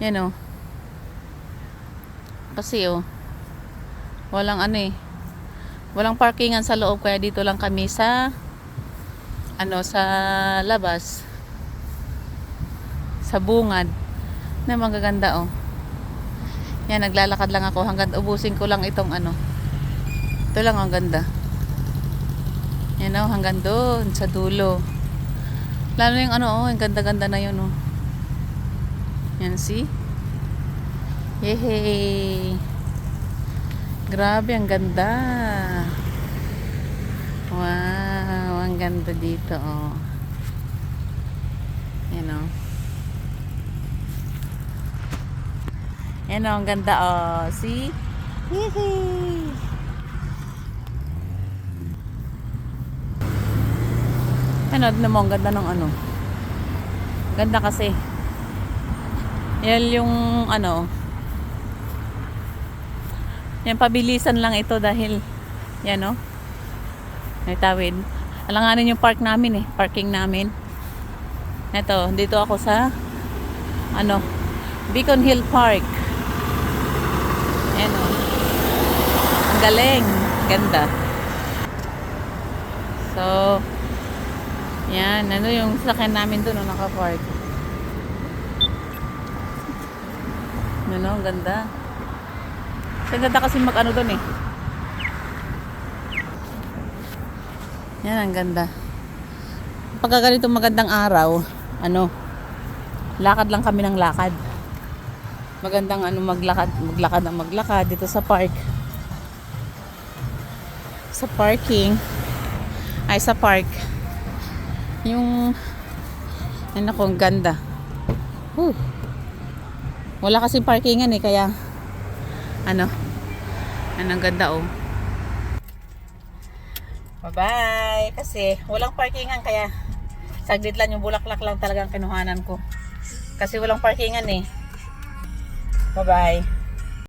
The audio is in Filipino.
Yan oh. Kasi oh. Walang ano eh. Walang parkingan sa loob kaya dito lang kami sa ano sa labas. Sa bungad. Na magaganda oh. Yan naglalakad lang ako hanggang ubusin ko lang itong ano. Ito lang ang ganda. Yan oh, hanggang doon sa dulo. Lalo yung ano oh, yung ganda-ganda na yun oh. Yan see? Yehey! Grabe, ang ganda. Wow, ang ganda dito, oh. Yan, oh. Yan, oh, ang ganda, oh. See? Yehey! Ano, ano mo, ang ganda ng ano. Ganda kasi. Yan yung ano. Yan pabilisan lang ito dahil yan oh. May tawid. Alanganin yung park namin eh, parking namin. Ito, dito ako sa ano, Beacon Hill Park. Ayan oh. Ang galing, ganda. So, yan, ano yung sakyan namin doon, no, naka-park. Ano, ang ganda. Ang ganda kasi mag-ano doon eh. Yan, ang ganda. Pagka ganito magandang araw, ano, lakad lang kami ng lakad. Magandang ano, maglakad, maglakad ang maglakad dito sa park. Sa parking. Ay, sa park. Yung, ano ang ganda. Whew. Wala kasi parkingan eh, kaya, ano, ano, ang ganda oh. Bye-bye! Kasi, walang parkingan, kaya, saglit lang yung bulaklak lang talagang kinuhanan ko. Kasi walang parkingan eh. Bye-bye!